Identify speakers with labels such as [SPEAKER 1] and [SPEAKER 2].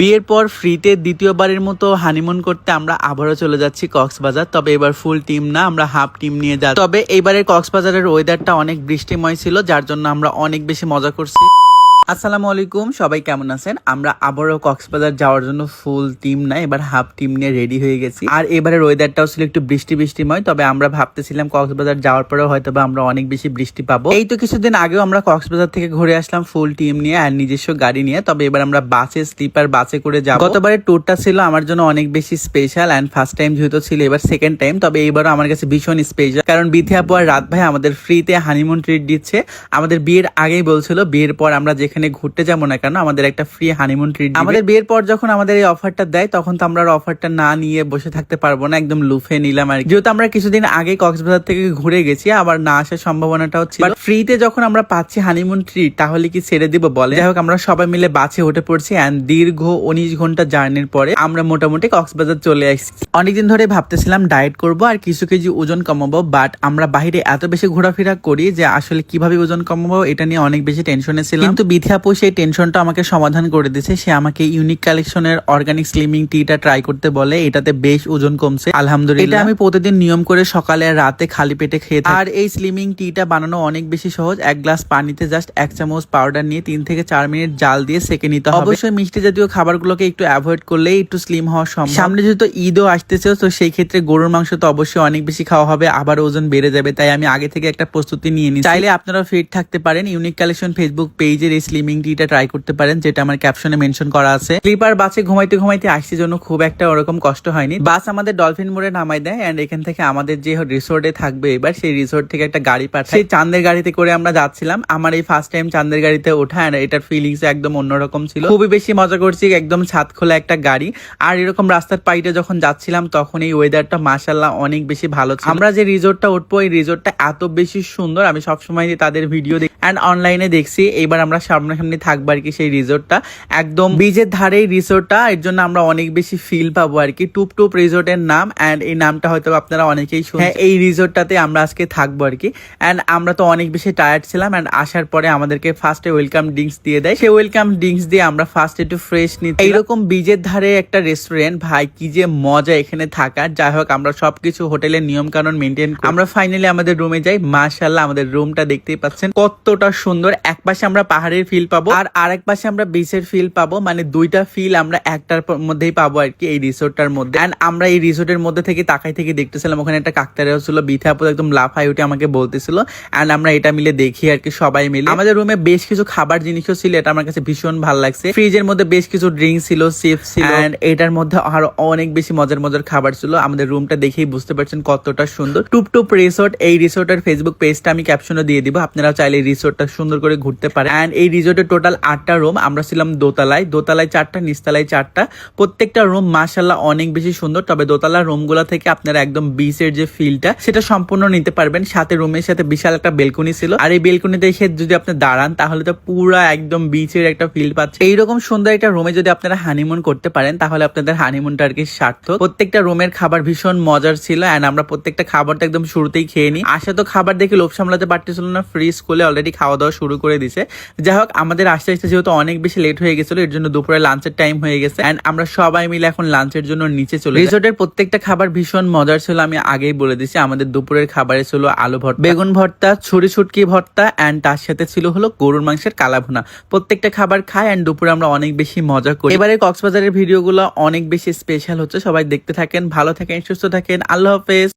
[SPEAKER 1] বিয়ের পর ফ্রিতে দ্বিতীয়বারের মতো হানিমুন করতে আমরা আবারও চলে যাচ্ছি কক্সবাজার। তবে এবার ফুল টিম না, আমরা হাফ টিম নিয়ে যাচ্ছি। তবে এবারের কক্সবাজারের ওয়েদারটা অনেক বৃষ্টিময় ছিল, যার জন্য আমরা অনেক বেশি মজা করছি। আসসালামু আলাইকুম, সবাই কেমন আছেন? আমরা আবারও কক্সবাজার যাওয়ার জন্য ফুল টিম না, এবার হাফ টিম নিয়ে রেডি হয়ে গেছি। আর এবারের ওয়েদারটাও ছিল একটু বৃষ্টি বৃষ্টিময় তবে আমরা ভাবতেছিলাম কক্সবাজার যাওয়ার পরেও হয়তো বা আমরা অনেক বেশি বৃষ্টি পাবো। এই তো কিছুদিন আগেও আমরা কক্সবাজার থেকে ঘুরে আসলাম ফুল টিম নিয়ে আর নিজস্ব গাড়ি নিয়ে, তবে এবার আমরা বাসে স্লিপার বাসে করে যাব। গতবারের ট্যুরটা ছিল আমার জন্য অনেক বেশি স্পেশাল অ্যান্ড ফার্স্ট টাইম যেহেতু ছিল, এবার সেকেন্ড টাইম তবে এইবারও আমার কাছে ভীষণ স্পেশাল কারণ বিথে আপু আর রাত ভাই আমাদের ফ্রিতে হানিমুন ট্রিট দিচ্ছে। আমাদের বিয়ের আগেই বলছিল, বিয়ের পর আমরা যেখানে ঘুরতে যাব না কেন আমাদের একটা ফ্রি হানিমুন ট্রিট আমাদের বিয়ের পর যখন আমাদের এই অফারটা দেয় তখন তো আমরা অফারটা না নিয়ে বসে থাকতে পারব না একদম লুফে নিলাম আর যেহেতু আমরা কিছুদিন আগে কক্সবাজার থেকে ঘুরে গেছি আবার না আসার সম্ভাবনাটাও ছিল। ফ্রিতে যখন আমরা পাচ্ছি হানিমুন ট্রিট তাহলে কি ছেড়ে দিব বলে? যাই হোক আমরা সবাই মিলে বাসে উঠে পড়ছি অ্যান্ড দীর্ঘ উনিশ ঘণ্টা জার্নির পরে আমরা মোটামুটি কক্সবাজার চলে আসছি। অনেকদিন ধরে ভাবতেছিলাম ডায়েট করব আর কিছু কেজি ওজন কমাবো বাট আমরা বাইরে এত বেশি ঘোরাফেরা করি যে আসলে কীভাবে ওজন কমাবো এটা নিয়ে অনেক বেশি টেনশনে ছিলাম। কিন্তু বিথি আপু সেই টেনশনটা আমাকে সমাধান করে দিয়েছে। সে আমাকে ইউনিক কালেকশনের অর্গানিক স্লিমিং টিটা ট্রাই করতে বলে এটাতে বেশ ওজন কমছে আলহামদুলিল্লাহ। এটা আমি প্রতিদিন নিয়ম করে সকালে আর রাতে খালি পেটে খেয়ে থাকি। আর এই স্লিমিং টিটা বানানো অনেক বেশি সহজ। এক গ্লাস পানিতে জাস্ট এক চামচ পাউডার নিয়ে তিন থেকে চার মিনিট জাল দিয়ে সেকে নিতে হবে। অবশ্যই মিষ্টি জাতীয় খাবারগুলোকে একটু অ্যাভয়েড করলেই একটু স্লিম হওয়া সম্ভব। সামনে যেহেতু ঈদও আসতেছে তো সেই ক্ষেত্রে গরুর মাংস তো অবশ্যই অনেক বেশি খাওয়া হবে আবার ওজন বেড়ে যাবে। তাই আমি আগে থেকে একটা প্রস্তুতি নিয়ে নিই চাইলে আপনারা ফিট থাকতে পারেন। ইউনিক কালেকশন ফেসবুক পেজের এই স্লিমিং টিটা ট্রাই করতে পারেন, যেটা আমার ক্যাপশনে মেনশন করা আছে। স্লিপার বাসে ঘুমাইতে ঘুমাইতে আসছি জন্য খুব একটা ওরকম কষ্ট হয়নি। বাস আমাদের ডলফিন মোড়ে নামাই দেয় এন্ড এখান থেকে আমাদের যে রিসোর্টে থাকবে এবার, সেই রিসোর্ট থেকে একটা গাড়ি পাঠায়। সেই চাঁদের গাড়িতে করে আমরা যাচ্ছিলাম। আমার এই ফার্স্ট টাইম চাঁদের গাড়িতে ওঠা, and এটার ফিলিংস একদম অন্যরকম ছিল। খুবই বেশি মজা করছি, একদম ছাদ খোলা একটা গাড়ি। আর এরকম রাস্তার পাইটে যখন যাচ্ছিলাম, তখন এই ওয়েদারটা মাসাল্লাহ অনেক বেশি ভালো ছিল। আমরা যে রিসোর্টটা উঠবো, এই রিসোর্টটা এত বেশি সুন্দর, আমি সবসময় তাদের ভিডিও দেখি। অ্যান্ড অনলাইনে দেখছি, এবার আমরা সামনাসামনি থাকব আর কি সেই রিসোর্টটা। একদম বিচের ধারে রিসোর্টটা, এর জন্য আমরা অনেক বেশি ফিল পাবো আর কি। টুপ টুপ রিসোর্টের নাম অ্যান্ড এই নামটা হয়তো আপনারা অনেকেই হ্যাঁ এই রিসোর্টটাতে আমরা আজকে থাকব আর কি। অ্যান্ড আমরা তো অনেক বেশি টায়ার্ড ছিলাম অ্যান্ড আসার পরে আমাদেরকে ফার্স্টে ওয়েলকাম ড্রিঙ্কস দিয়ে দেয়। সেই ওয়েলকাম ড্রিঙ্কস দিয়ে আমরা ফার্স্ট একটু ফ্রেশ নিই এইরকম বিচের ধারে একটা রেস্টুরেন্ট ভাই, কি যে মজা এখানে থাকার যাই হোক, আমরা সবকিছু হোটেলের নিয়ম কানুন মেনটেন আমরা ফাইনালি আমাদের রুমে যাই। মাশাল্লাহ আমাদের রুমটা দেখতেই পাচ্ছেন কতটা সুন্দর। এক পাশে আমরা পাহাড়ের ফিল পাবো। আর আরেক পাশে আমরা বিচের ফিল পাবো মানে দুইটা ফিল আমরা একটার মধ্যেই পাবো আর কি এই রিসোর্টটার মধ্যে। এন্ড আমরা এই রিসোর্টের মধ্যে থেকে তাকাই থেকে দেখতেছিলাম ওখানে একটা কাকতারেও ছিল বিথা আপু একদম লাফাই উঠে আমাকে বলতেছিল। এন্ড আমরা এটা মিলে দেখি আর কি সবাই মিলে। আমাদের রুমে বেশ কিছু খাবার জিনিসও ছিল এটা আমার কাছে ভীষণ ভালো লাগছে। ফ্রিজের মধ্যে বেশ কিছু ড্রিঙ্ক ছিল চিপস ছিল। এন্ড এটার মধ্যে আরও অনেক বেশি মজার মজার খাবার ছিল। আমাদের রুমটা দেখেই বুঝতে পারছেন কতটা সুন্দর। টুপ টুপ রিসোর্ট এই রিসোর্টের ফেসবুক পেজটা আমি ক্যাপশনে দিয়ে দিব। আপনারা চাইলে রিসোর্টটা সুন্দর করে ঘুরতে পারেন। এন্ড এই রিসোর্টের টোটাল আটটা রুম আমরা ছিলাম দোতলায়। দোতলায় চারটা, নিচতলায় চারটা। প্রত্যেকটা রুম মাসাল্লাহ অনেক বেশি সুন্দর, তবে দোতলার রুমগুলো থেকে আপনারা একদম বিচের যে ফিলটা সেটা সম্পূর্ণ নিতে পারবেন। সাথে রুমের সাথে বিশাল একটা বেলকনি ছিল। আর এই বেলকনিতে এসে যদি আপনি দাঁড়ান, তাহলে তো পুরা একদম বিচের একটা ফিল পাচ্ছে এইরকম সুন্দর একটা রুমে যদি আপনারা হানিমুন করতে পারেন, তাহলে আপনাদের হানিমুনটা আর কি সার্থক। প্রত্যেকটা রুমের খাবার ভীষণ মজার ছিল এন্ড আমরা প্রত্যেকটা খাবারটা একদম শুরুতেই খেয়ে নিই। আসা তো খাবার দেখে লোভ সামলাতে পারতেছিল না ফ্রি স্কুলে অলরেডি খাওয়া দাওয়া শুরু করে দিছে। যাই আমাদের আস্তে আস্তে যেহেতু অনেক বেশি লেট হয়ে গেছিল, এর জন্য দুপুরে লাঞ্চের টাইম হয়ে গেছে এন্ড আমরা সবাই মিলে এখন লাঞ্চের জন্য নিচে চলে রিসোর্টের প্রত্যেকটা খাবার ভীষণ মজার ছিল, আমি আগেই বলে দিছি আমাদের দুপুরের খাবারে ছিল আলু ভর্তা, বেগুন ভর্তা, ছুরি ছুটকি ভর্তা এন্ড তার সাথে ছিল হলো গরুর মাংসের কালা কালাভুনা। প্রত্যেকটা খাবার খাই এন্ড দুপুরে আমরা অনেক বেশি মজা করি। এবারে কক্সবাজারের ভিডিওগুলো অনেক বেশি স্পেশাল হচ্ছে, সবাই দেখতে থাকেন, ভালো থাকেন, সুস্থ থাকেন, আল্লাহ হাফেজ।